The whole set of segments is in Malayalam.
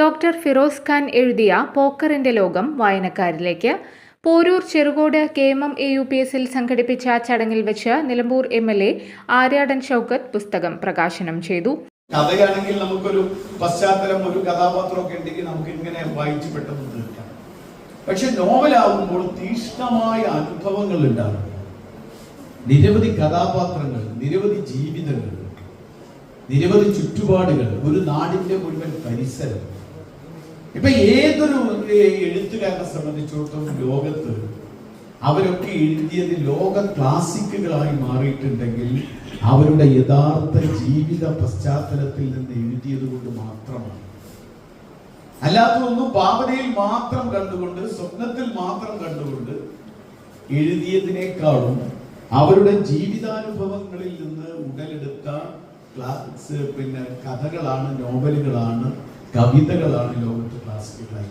Doctor Firoz Khan എഴുതിയ പോക്കറിന്റെ ലോകം വായനക്കാരിലേക്ക്. Poroor Cherukode K M M A U P എസിൽ സംഘടിപ്പിച്ച ചടങ്ങിൽ വെച്ച് Nilambur M L A Aryadan Shoukath പുസ്തകം പ്രകാശനം ചെയ്തു. കഥയാണെങ്കിൽ നമുക്കൊരു പശ്ചാത്തലം ഒരു കഥാപാത്രമൊക്കെ ഉണ്ടെങ്കിൽ നമുക്ക് ഇങ്ങനെ വായിച്ചു പെട്ടെന്ന് തീർക്കാം പക്ഷെ നോവലാവുമ്പോൾ തീഷ്ണമായ അനുഭവങ്ങൾ ഉണ്ടാകും. നിരവധി കഥാപാത്രങ്ങൾ നിരവധി ജീവിതങ്ങൾ നിരവധി ചുറ്റുപാടുകൾ ഒരു നാടിന്റെ മുഴുവൻ പരിസരം ഇപ്പൊ ഏതൊരു എഴുത്തുകാരനെ സംബന്ധിച്ചിടത്തോളം ലോകത്ത് അവരൊക്കെ എഴുതിയത് ലോക ക്ലാസിക്കുകളായി മാറിയിട്ടുണ്ടെങ്കിൽ അവരുടെ യഥാർത്ഥ ജീവിത പശ്ചാത്തലത്തിൽ നിന്ന് എഴുതിയത് കൊണ്ട് മാത്രമാണ്. അല്ലാത്തതൊന്നും ഭാവനയിൽ മാത്രം കണ്ടുകൊണ്ട് സ്വപ്നത്തിൽ മാത്രം കണ്ടുകൊണ്ട് എഴുതിയതിനേക്കാളും അവരുടെ ജീവിതാനുഭവങ്ങളിൽ നിന്ന് ഉടലെടുത്ത ക്ലാസ് പിന്നെ കഥകളാണ് നോവലുകളാണ് കവിതകളാണ് ലോകത്ത്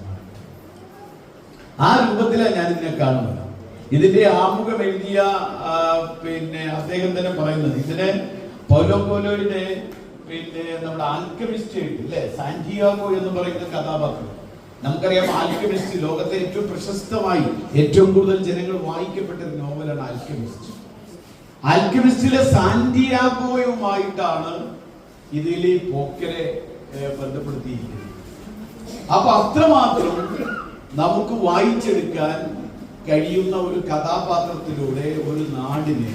മാറി ആ രൂപത്തിലാണ് ഞാൻ ഇതിനെ കാണുന്നത്. ഇതിന്റെ ആമുഖം എഴുതിയ പിന്നെ അദ്ദേഹം തന്നെ പറയുന്നത്. ഇതിനെ പൗലോ പോലോയുടെ പിന്നെ നമ്മുടെ ആൽക്കമിസ്റ്റ് അല്ലേ? സാന്റിയാഗോ എന്ന് പറയുന്ന കഥാപാത്രം. നമുക്കറിയാം ആൽക്കമിസ്റ്റ് ലോകത്തെ ഏറ്റവും പ്രശസ്തമായി ഏറ്റവും കൂടുതൽ ജനങ്ങൾ വായിക്കപ്പെട്ട ഒരു നോവലാണ് ആൽക്കമിസ്റ്റ് ആൽക്കമിസ്റ്റിലെ സാന്റിയാഗോയുമായിട്ടാണ് ഇതിൽ പോക്കരെ ബന്ധപ്പെടുത്തിയിരിക്കുന്നത്. അപ്പൊ അത്രമാത്രം നമുക്ക് വായിച്ചെടുക്കാൻ കഴിയുന്ന ഒരു കഥാപാത്രത്തിലൂടെ ഒരു നാടിനെ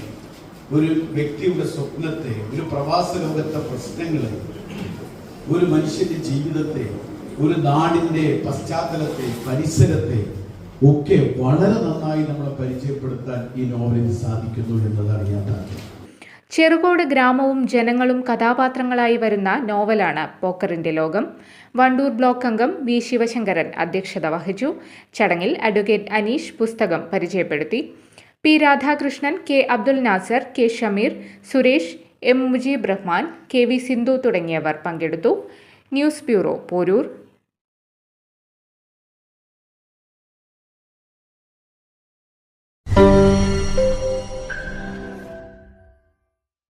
ഒരു വ്യക്തിയുടെ സ്വപ്നത്തെ ഒരു പ്രവാസ ലോകത്തെ പ്രശ്നങ്ങളെ ഒരു മനുഷ്യന്റെ ജീവിതത്തെ ഒരു നാടിന്റെ പശ്ചാത്തലത്തെ പരിസരത്തെ ഒക്കെ വളരെ നന്നായി നമ്മളെ പരിചയപ്പെടുത്താൻ ഈ നോവലിന് സാധിക്കുന്നു എന്നതാണ് ചെറുകോട് ഗ്രാമവും ജനങ്ങളും കഥാപാത്രങ്ങളായി വരുന്ന നോവലാണ് പോക്കറിന്റെ ലോകം. വണ്ടൂർ ബ്ലോക്ക് അംഗം വി ശിവശങ്കരൻ അധ്യക്ഷത വഹിച്ചു. ചടങ്ങിൽ അഡ്വക്കേറ്റ് അനീഷ് പുസ്തകം പരിചയപ്പെടുത്തി. P Radhakrishnan K Abdul Nasar K Shameer Suresh M Mujeeb Rahman K V Sindhu തുടങ്ങിയവർ പങ്കെടുത്തു. News bureau Poroor.